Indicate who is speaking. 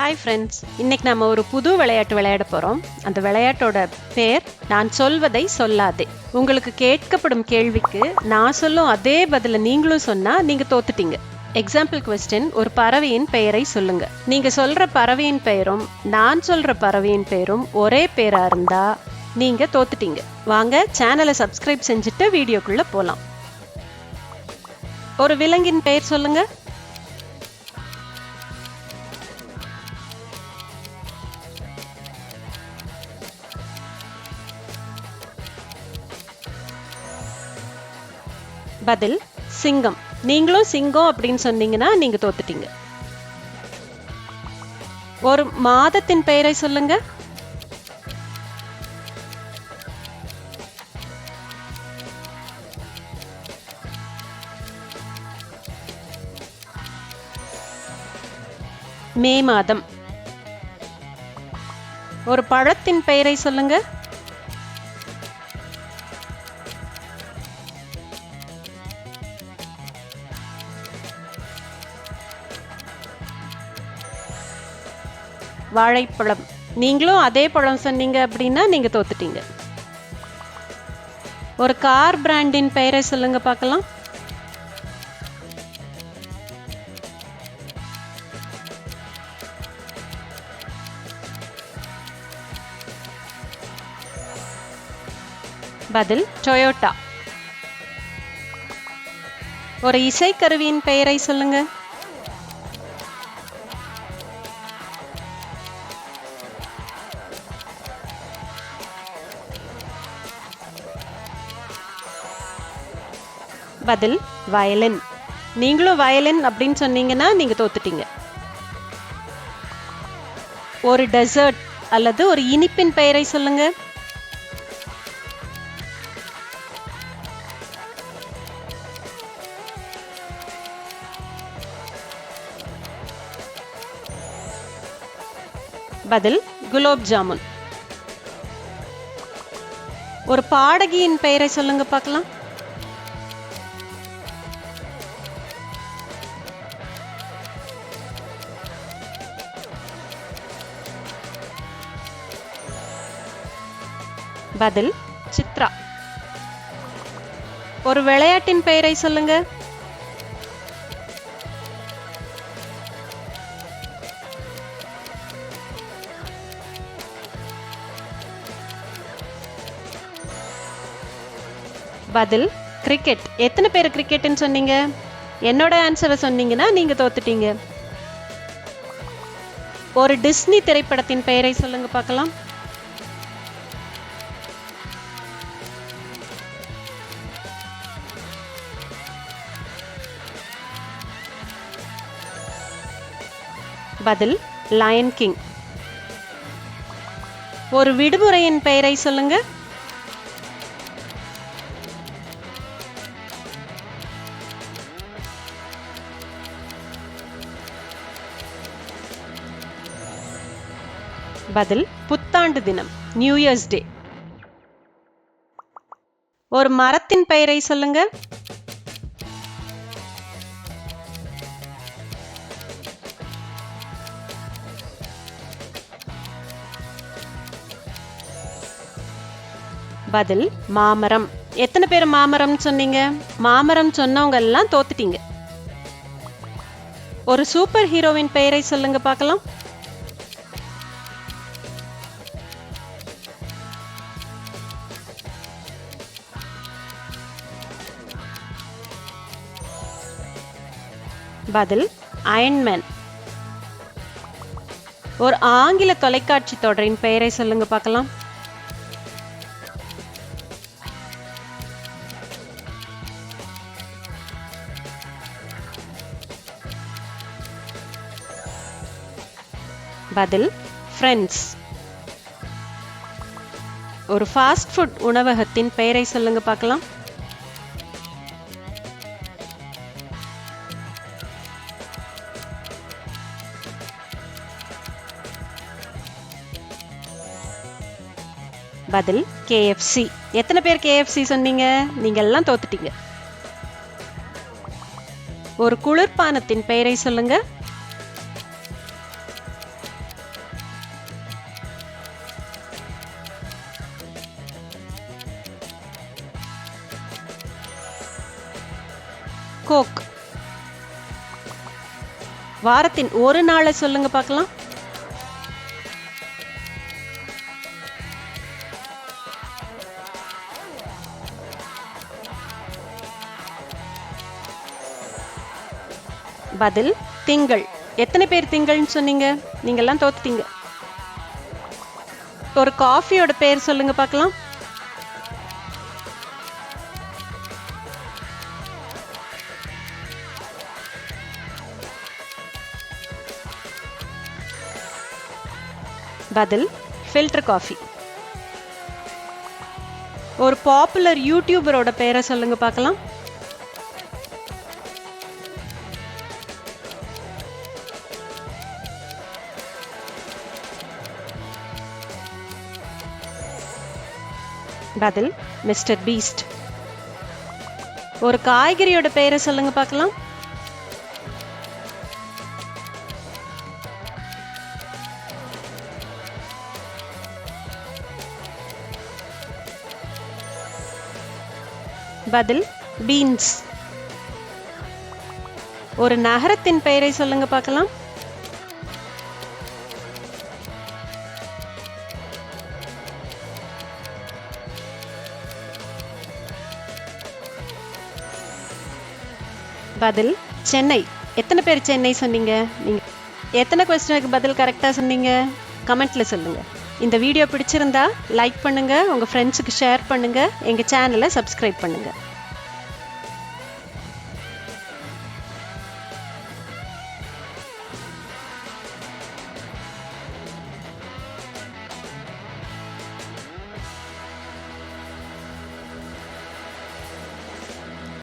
Speaker 1: Hi friends இன்னைக்கு நம்ம ஒரு புது விளையாட்டு விளையாட போகிறோம் அந்த விளையாட்டோட பேர் நான் சொல்வதை சொல்லாதே. உங்களுக்கு கேட்கப்படும் கேள்விக்கு நான் சொல்லும் அதே பதிலை நீங்களும் சொன்னால் நீங்கள் தோத்துட்டீங்க. எக்ஸாம்பிள் கொஸ்டின் ஒரு பறவையின் பெயரை சொல்லுங்க. நீங்க சொல்ற பறவையின் பெயரும் நான் சொல்ற பறவையின் பெயரும் ஒரே பேரா இருந்தா நீங்க தோத்துட்டீங்க. வாங்க சேனலை சப்ஸ்கிரைப் செஞ்சுட்டு வீடியோக்குள்ள போலாம். ஒரு விலங்கின் பெயர் சொல்லுங்க. பதில் சிங்கம். நீங்களும் சிங்கம் அப்படின்னு சொன்னீங்கன்னா நீங்க தோத்துட்டீங்க. ஒரு மாதத்தின் பெயரை சொல்லுங்க. மே மாதம். ஒரு பழத்தின் பெயரை சொல்லுங்க. வாழைப்பழம். நீங்களும் அதே பழம் சொன்னீங்க அப்படின்னா நீங்க தோத்துட்டீங்க. ஒரு கார் பிராண்டின் பெயரை சொல்லுங்க பார்க்கலாம். பதில் டொயோட்டா. ஒரு இசைக்கருவியின் பெயரை சொல்லுங்க. பதில் வயலின். நீங்களும் வயலின் அப்படின்னு சொன்னீங்கன்னா நீங்க தோத்துட்டீங்க. ஒரு டெசர்ட் அல்லது ஒரு இனிப்பின் பெயரை சொல்லுங்க. பதில் குலோப் ஜாமுன். ஒரு பாடகியின் பெயரை சொல்லுங்க பார்க்கலாம். பதில் சித்ரா. ஒரு விளையாட்டின் பெயரை சொல்லுங்க. பதில் கிரிக்கெட் எத்தனை பேர் கிரிக்கெட்னு சொன்னீங்க? என்னோட ஆன்சரை சொன்னீங்கன்னா நீங்க தோத்துட்டீங்க. ஒரு டிஸ்னி திரைப்படத்தின் பெயரை சொல்லுங்க பார்க்கலாம். பதில் லயன் கிங் ஒரு விடுமுறையின் பெயரை சொல்லுங்க. பதில் புத்தாண்டு தினம் நியூ இயர்ஸ் டே ஒரு மரத்தின் பெயரை சொல்லுங்க. பதில் மாமரம். எத்தனை பேர் மாமரம் சொன்னீங்க? மாமரம் சொன்னவங்க எல்லாம் தோத்துட்டீங்க. ஒரு சூப்பர் ஹீரோவின் பெயரை சொல்லுங்க பார்க்கலாம். பதில் அயன்மேன் ஒரு ஆங்கில தொலைக்காட்சி தொடரின் பெயரை சொல்லுங்க பார்க்கலாம். பதில் ஃப்ரெண்ட்ஸ் ஒரு ஃபாஸ்ட் ஃபுட் உணவகத்தின் பெயரை சொல்லுங்க பார்க்கலாம். பதில் கேஎஃப்சி எத்தனை பேர் கேஎஃப்சி சொன்னீங்க? நீங்க எல்லாம் தோத்துட்டீங்க. ஒரு குளிர்பானத்தின் பெயரை சொல்லுங்க. கோக் வாரத்தின் ஒரு நாளை சொல்லுங்க பார்க்கலாம். பதில் திங்கள். எத்தனை பேர் திங்கள்னு சொன்னீங்க? நீங்கெல்லாம் தோத்துட்டீங்க. ஒரு காஃபியோட பேர் சொல்லுங்க பார்க்கலாம். பதில் ஃபில்டர் காஃபி ஒரு பாப்புலர் யூடியூபரோட பேரை சொல்லுங்க பார்க்கலாம். பதில் மிஸ்டர் பீஸ்ட் ஒரு காய்கறியோட பெயரை சொல்லுங்க பார்க்கலாம். பதில் பீன்ஸ் ஒரு நகரத்தின் பெயரை சொல்லுங்க பார்க்கலாம். பதில் சென்னை. எத்தனை பேர் சென்னை சொன்னீங்க? நீங்க எத்தனை கொஸ்டினுக்கு பதில் கரெக்டாக சொன்னீங்க? கமெண்ட்ல சொல்லுங்க. இந்த வீடியோ பிடிச்சிருந்தா லைக் பண்ணுங்கள் உங்கள் ஃப்ரெண்ட்ஸுக்கு ஷேர் பண்ணுங்கள் எங்கள் சேனலை சப்ஸ்கிரைப் பண்ணுங்கள்